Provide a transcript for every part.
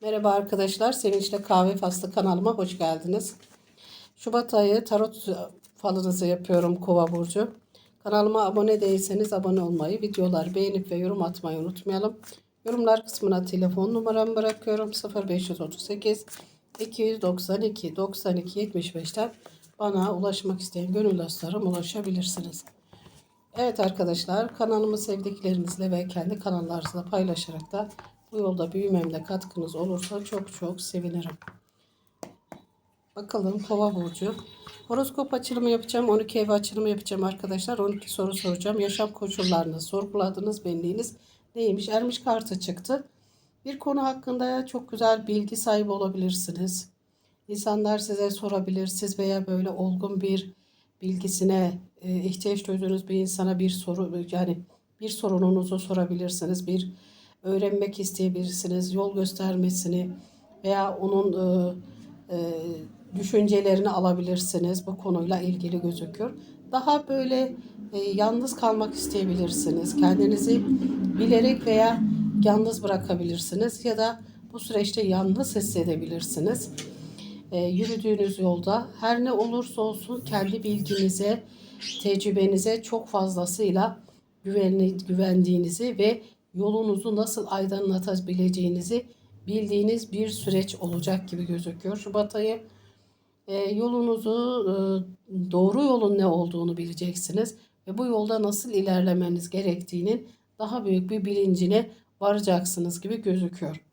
Merhaba arkadaşlar, Sevinçle Kahve Faslı kanalıma hoş geldiniz. Şubat ayı tarot falınızı yapıyorum Kova burcu. Kanalıma abone değilseniz abone olmayı, videoları beğenip ve yorum atmayı unutmayalım. Yorumlar kısmına telefon numaramı bırakıyorum. 0538 292 92 75'ten bana ulaşmak isteyen gönül dostlarım ulaşabilirsiniz. Evet arkadaşlar kanalımı sevdiklerinizle ve kendi kanallarınızla paylaşarak da bu yolda büyümemde katkınız olursa çok çok sevinirim. Bakalım kova burcu. Horoskop açılımı yapacağım. 12 ev açılımı yapacağım arkadaşlar. 12 soru soracağım. Yaşam koşullarınız, sorguladığınız benliğiniz neymiş? Ermiş kartı çıktı. Bir konu hakkında çok güzel bilgi sahibi olabilirsiniz. İnsanlar size sorabilir. Siz veya böyle olgun bir bilgisine e, ihtiyaç duyduğunuz bir insana bir soru yani bir sorununuzu sorabilirsiniz. Bir öğrenmek isteyebilirsiniz. Yol göstermesini veya onun e, e, düşüncelerini alabilirsiniz. Bu konuyla ilgili gözüküyor. Daha böyle e, yalnız kalmak isteyebilirsiniz. Kendinizi bilerek veya yalnız bırakabilirsiniz ya da bu süreçte yalnız hissedebilirsiniz. E, yürüdüğünüz yolda her ne olursa olsun kendi bilginize, tecrübenize çok fazlasıyla güvenli, güvendiğinizi ve yolunuzu nasıl aydınlatabileceğinizi bildiğiniz bir süreç olacak gibi gözüküyor. Şubat ayı e, yolunuzu e, doğru yolun ne olduğunu bileceksiniz ve bu yolda nasıl ilerlemeniz gerektiğinin daha büyük bir bilincine varacaksınız gibi gözüküyor.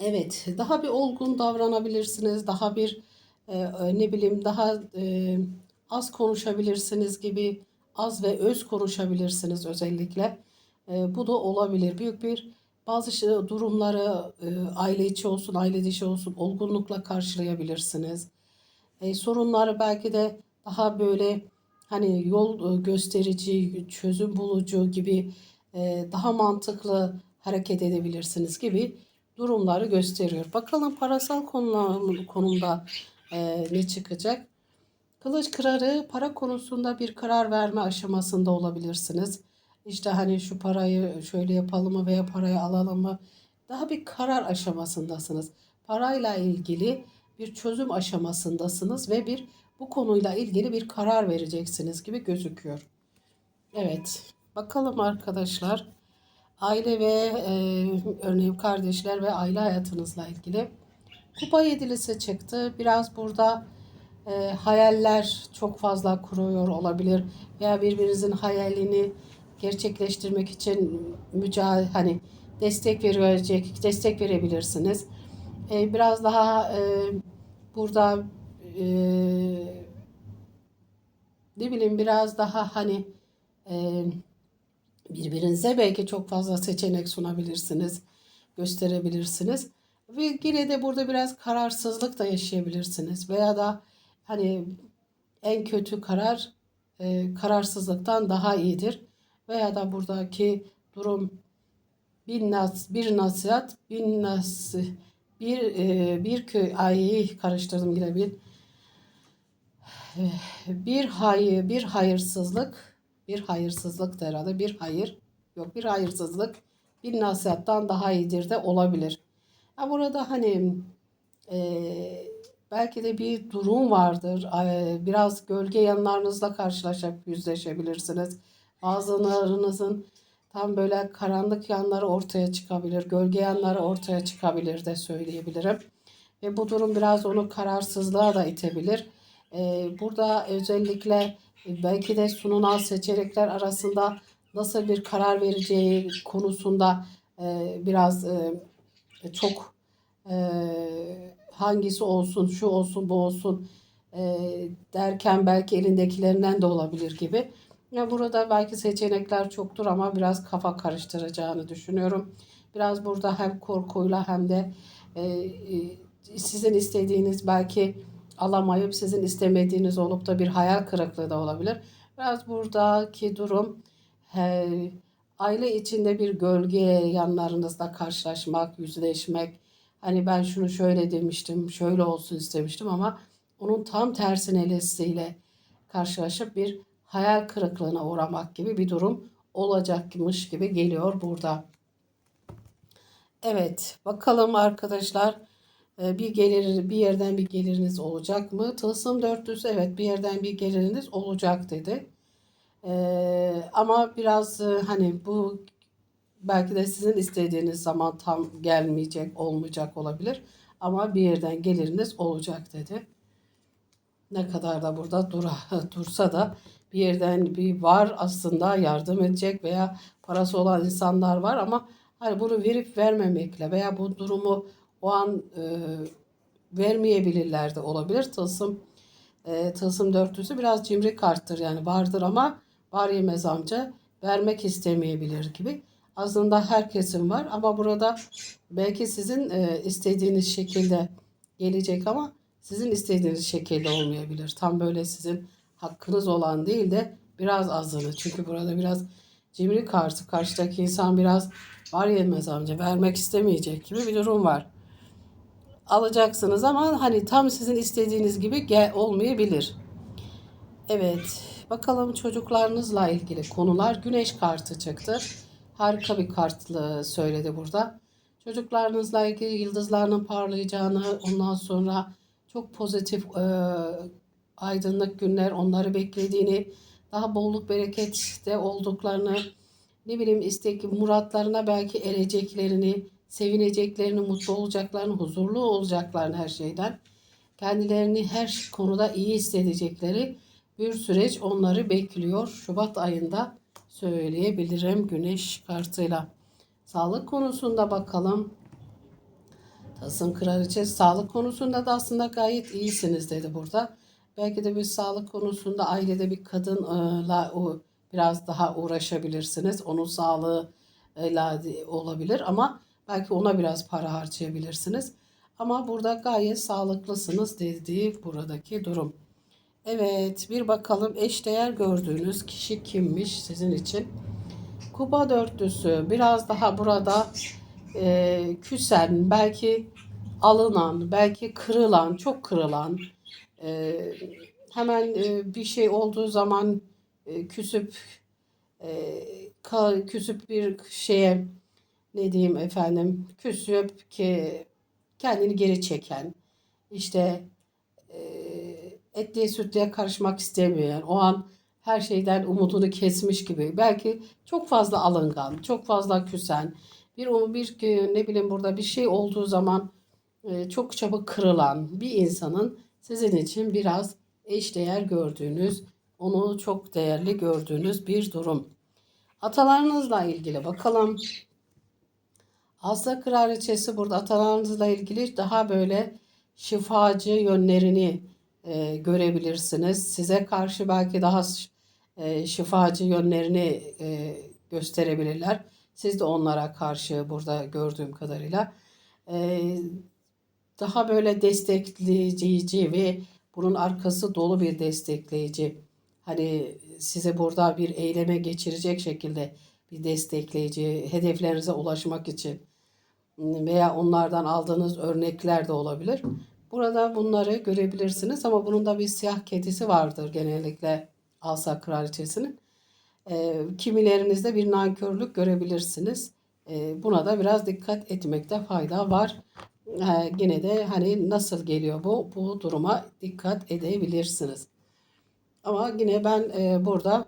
Evet, daha bir olgun davranabilirsiniz, daha bir e, ne bileyim daha e, az konuşabilirsiniz gibi az ve öz konuşabilirsiniz özellikle. E, bu da olabilir. Büyük bir bazı şey, durumları e, aile içi olsun, aile dışı olsun olgunlukla karşılayabilirsiniz. E, sorunları belki de daha böyle hani yol e, gösterici, çözüm bulucu gibi e, daha mantıklı hareket edebilirsiniz gibi durumları gösteriyor. Bakalım parasal konular, konumda e, ne çıkacak? Kılıç kırarı para konusunda bir karar verme aşamasında olabilirsiniz. İşte hani şu parayı şöyle yapalım mı veya parayı alalım mı? Daha bir karar aşamasındasınız. Parayla ilgili bir çözüm aşamasındasınız ve bir bu konuyla ilgili bir karar vereceksiniz gibi gözüküyor. Evet. Bakalım arkadaşlar. Aile ve e, örneğin kardeşler ve aile hayatınızla ilgili. Kupa yedilisi çıktı. Biraz burada e, hayaller çok fazla kuruyor olabilir. Veya birbirinizin hayalini gerçekleştirmek için mücadele hani destek verecek destek verebilirsiniz. E, biraz daha e, burada e, ne bileyim biraz daha hani e, birbirinize belki çok fazla seçenek sunabilirsiniz, gösterebilirsiniz. Ve yine de burada biraz kararsızlık da yaşayabilirsiniz. Veya da hani en kötü karar e, kararsızlıktan daha iyidir. Veya da buradaki durum bir nas bir nasihat bir nas bir e, bir köy ayı karıştırdım yine bir bir hayır bir hayırsızlık bir hayırsızlık da herhalde bir hayır yok bir hayırsızlık bir nasihattan daha iyidir de olabilir. Ha burada hani e, belki de bir durum vardır. Biraz gölge yanlarınızla karşılaşıp yüzleşebilirsiniz. Bazılarınızın tam böyle karanlık yanları ortaya çıkabilir. Gölge yanları ortaya çıkabilir de söyleyebilirim. Ve bu durum biraz onu kararsızlığa da itebilir. E, burada özellikle belki de sunulan seçenekler arasında nasıl bir karar vereceği konusunda e, biraz e, çok e, hangisi olsun, şu olsun, bu olsun e, derken belki elindekilerinden de olabilir gibi. Ya burada belki seçenekler çoktur ama biraz kafa karıştıracağını düşünüyorum. Biraz burada hem korkuyla hem de e, e, sizin istediğiniz belki alamayıp sizin istemediğiniz olup da bir hayal kırıklığı da olabilir. Biraz buradaki durum he, aile içinde bir gölge yanlarınızda karşılaşmak, yüzleşmek. Hani ben şunu şöyle demiştim, şöyle olsun istemiştim ama onun tam lesiyle karşılaşıp bir hayal kırıklığına uğramak gibi bir durum olacakmış gibi geliyor burada. Evet, bakalım arkadaşlar e, bir gelir bir yerden bir geliriniz olacak mı? Tılsım dörtlüsü evet bir yerden bir geliriniz olacak dedi. Ee, ama biraz e, hani bu belki de sizin istediğiniz zaman tam gelmeyecek, olmayacak olabilir. Ama bir yerden geliriniz olacak dedi. Ne kadar da burada dura, dursa da bir yerden bir var aslında yardım edecek veya parası olan insanlar var ama hani bunu verip vermemekle veya bu durumu o an e, vermeyebilirler de olabilir. Tılsım e, tılsım dörtlüsü biraz cimri karttır yani vardır ama var yemez amca vermek istemeyebilir gibi. Aslında herkesin var ama burada belki sizin e, istediğiniz şekilde gelecek ama sizin istediğiniz şekilde olmayabilir. Tam böyle sizin hakkınız olan değil de biraz azını. Çünkü burada biraz cimri kartı karşıdaki insan biraz var yemez amca vermek istemeyecek gibi bir durum var. Alacaksınız ama hani tam sizin istediğiniz gibi gel olmayabilir. Evet, bakalım çocuklarınızla ilgili konular. Güneş kartı çıktı. Harika bir kartlı söyledi burada. Çocuklarınızla ilgili yıldızlarının parlayacağını, ondan sonra çok pozitif, e, aydınlık günler onları beklediğini, daha bolluk berekette olduklarını, ne bileyim istek muratlarına belki ereceklerini, sevineceklerini, mutlu olacaklarını, huzurlu olacaklarını her şeyden, kendilerini her konuda iyi hissedecekleri bir süreç onları bekliyor. Şubat ayında söyleyebilirim güneş kartıyla. Sağlık konusunda bakalım. Tasım kraliçesi sağlık konusunda da aslında gayet iyisiniz dedi burada. Belki de bir sağlık konusunda ailede bir kadınla o biraz daha uğraşabilirsiniz. Onun sağlığıyla olabilir ama belki ona biraz para harcayabilirsiniz. Ama burada gayet sağlıklısınız dediği buradaki durum. Evet bir bakalım eşdeğer gördüğünüz kişi kimmiş sizin için? Kupa dörtlüsü biraz daha burada e, küsen, belki alınan, belki kırılan, çok kırılan, e, hemen e, bir şey olduğu zaman e, küsüp e, ka, küsüp bir şeye ne diyeyim efendim küsüp ki kendini geri çeken işte e, etliye sütlüye karışmak istemiyor. O an her şeyden umudunu kesmiş gibi. Belki çok fazla alıngan, çok fazla küsen. Bir bir ne bileyim burada bir şey olduğu zaman e, çok çabuk kırılan bir insanın sizin için biraz eşdeğer gördüğünüz, onu çok değerli gördüğünüz bir durum. Atalarınızla ilgili bakalım. Asa kraliçesi burada atalarınızla ilgili daha böyle şifacı yönlerini e, görebilirsiniz. Size karşı belki daha e, şifacı yönlerini e, gösterebilirler. Siz de onlara karşı burada gördüğüm kadarıyla e, daha böyle destekleyici ve bunun arkası dolu bir destekleyici. Hani size burada bir eyleme geçirecek şekilde bir destekleyici, hedeflerinize ulaşmak için veya onlardan aldığınız örnekler de olabilir. Burada bunları görebilirsiniz ama bunun da bir siyah kedisi vardır genellikle Asa Kraliçesi'nin. E, kimilerinizde bir nankörlük görebilirsiniz. E, buna da biraz dikkat etmekte fayda var. E, yine de hani nasıl geliyor bu? Bu duruma dikkat edebilirsiniz. Ama yine ben e, burada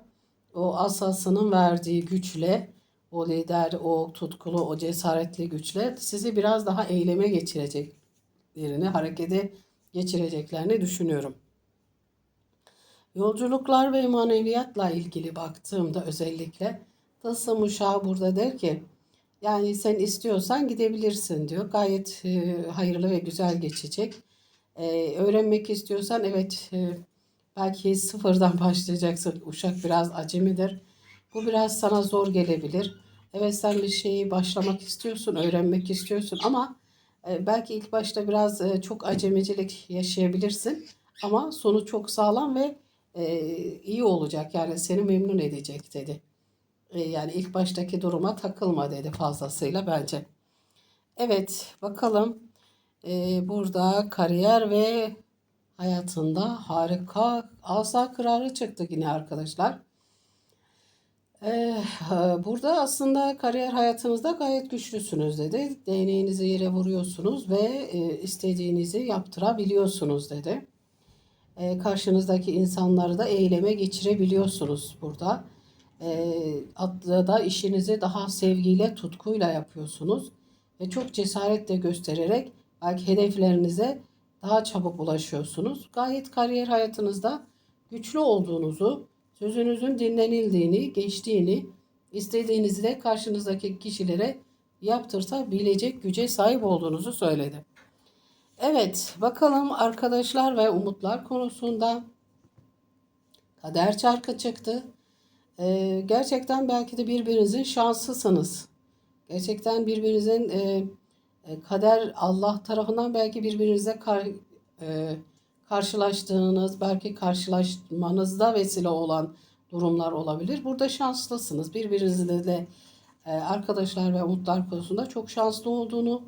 o asasının verdiği güçle, o lider, o tutkulu, o cesaretli güçle sizi biraz daha eyleme geçireceklerini, harekete geçireceklerini düşünüyorum. Yolculuklar ve maneviyatla ilgili baktığımda özellikle Tılsım Uşağı burada der ki yani sen istiyorsan gidebilirsin diyor. Gayet e, hayırlı ve güzel geçecek. E, öğrenmek istiyorsan evet e, belki sıfırdan başlayacaksın. Uşak biraz acemidir. Bu biraz sana zor gelebilir. Evet sen bir şeyi başlamak istiyorsun, öğrenmek istiyorsun ama e, belki ilk başta biraz e, çok acemicilik yaşayabilirsin. Ama sonu çok sağlam ve e, iyi olacak yani seni memnun edecek dedi. E, yani ilk baştaki duruma takılma dedi fazlasıyla bence. Evet bakalım e, burada kariyer ve hayatında harika asa kararı çıktı yine arkadaşlar. Ee, burada aslında kariyer hayatınızda gayet güçlüsünüz dedi. Değneğinizi yere vuruyorsunuz ve e, istediğinizi yaptırabiliyorsunuz dedi. E, karşınızdaki insanları da eyleme geçirebiliyorsunuz burada. E, hatta da işinizi daha sevgiyle, tutkuyla yapıyorsunuz. Ve çok cesaretle göstererek belki hedeflerinize daha çabuk ulaşıyorsunuz. Gayet kariyer hayatınızda güçlü olduğunuzu, sözünüzün dinlenildiğini, geçtiğini, istediğinizi de karşınızdaki kişilere yaptırtabilecek güce sahip olduğunuzu söyledi. Evet, bakalım arkadaşlar ve umutlar konusunda kader çarkı çıktı. Ee, gerçekten belki de birbirinizin şanslısınız. Gerçekten birbirinizin e, e, kader Allah tarafından belki birbirinize kar, e, karşılaştığınız, belki karşılaşmanızda vesile olan durumlar olabilir. Burada şanslısınız. Birbirinizle de e, arkadaşlar ve umutlar konusunda çok şanslı olduğunu,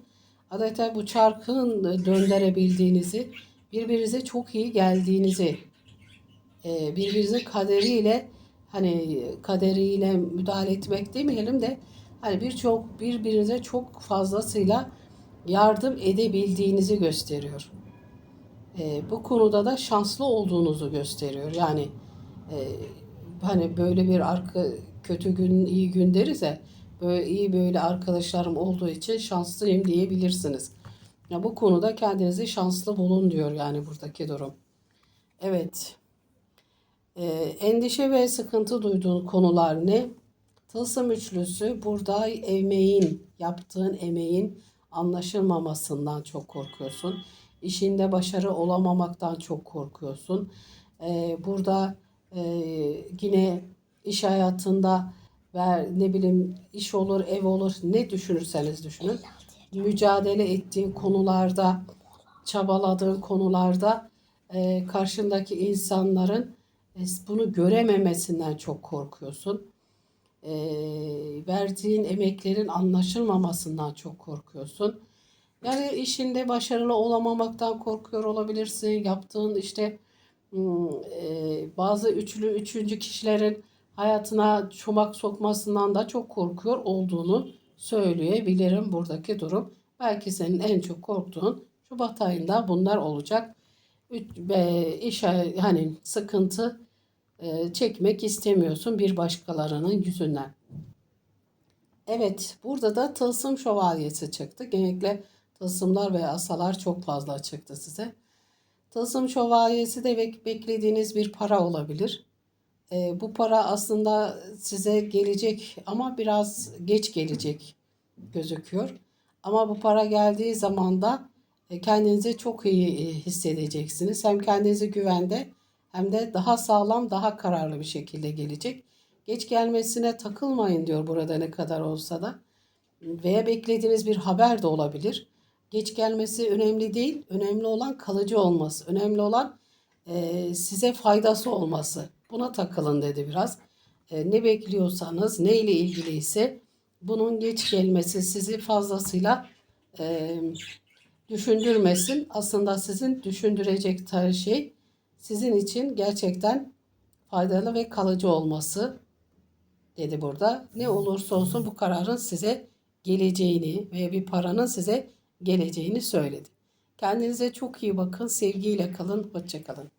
adeta bu çarkın döndürebildiğinizi, birbirinize çok iyi geldiğinizi, e, birbirinizin kaderiyle hani kaderiyle müdahale etmek demeyelim de hani birçok birbirinize çok fazlasıyla yardım edebildiğinizi gösteriyor. E, bu konuda da şanslı olduğunuzu gösteriyor. Yani e, hani böyle bir arka kötü gün iyi gün deriz ya böyle iyi böyle arkadaşlarım olduğu için şanslıyım diyebilirsiniz. Ya bu konuda kendinizi şanslı bulun diyor yani buradaki durum. Evet. Ee, endişe ve sıkıntı duyduğun konular ne? Tılsım üçlüsü burada emeğin, yaptığın emeğin anlaşılmamasından çok korkuyorsun. İşinde başarı olamamaktan çok korkuyorsun. Ee, burada e, yine iş hayatında ve ne bileyim iş olur, ev olur ne düşünürseniz düşünün. Mücadele ettiğin konularda, çabaladığın konularda e, karşındaki insanların e, bunu görememesinden çok korkuyorsun. E, verdiğin emeklerin anlaşılmamasından çok korkuyorsun. Yani işinde başarılı olamamaktan korkuyor olabilirsin. Yaptığın işte hmm, e, bazı üçlü üçüncü kişilerin hayatına çomak sokmasından da çok korkuyor olduğunu söyleyebilirim buradaki durum. Belki senin en çok korktuğun Şubat ayında bunlar olacak. Ve iş hani sıkıntı e, çekmek istemiyorsun bir başkalarının yüzünden. Evet, burada da tılsım şövalyesi çıktı. Genellikle tılsımlar ve asalar çok fazla çıktı size. Tılsım şövalyesi de beklediğiniz bir para olabilir. E, bu para aslında size gelecek ama biraz geç gelecek gözüküyor. Ama bu para geldiği zaman da e, kendinizi çok iyi e, hissedeceksiniz. Hem kendinizi güvende hem de daha sağlam, daha kararlı bir şekilde gelecek. Geç gelmesine takılmayın diyor burada ne kadar olsa da. Veya beklediğiniz bir haber de olabilir. Geç gelmesi önemli değil. Önemli olan kalıcı olması. Önemli olan e, size faydası olması. Buna takılın dedi biraz. E, ne bekliyorsanız, ne ile ilgiliyse bunun geç gelmesi sizi fazlasıyla e, düşündürmesin. Aslında sizin düşündürecek şey sizin için gerçekten faydalı ve kalıcı olması dedi burada. Ne olursa olsun bu kararın size geleceğini ve bir paranın size geleceğini söyledi. Kendinize çok iyi bakın. Sevgiyle kalın. Hoşçakalın.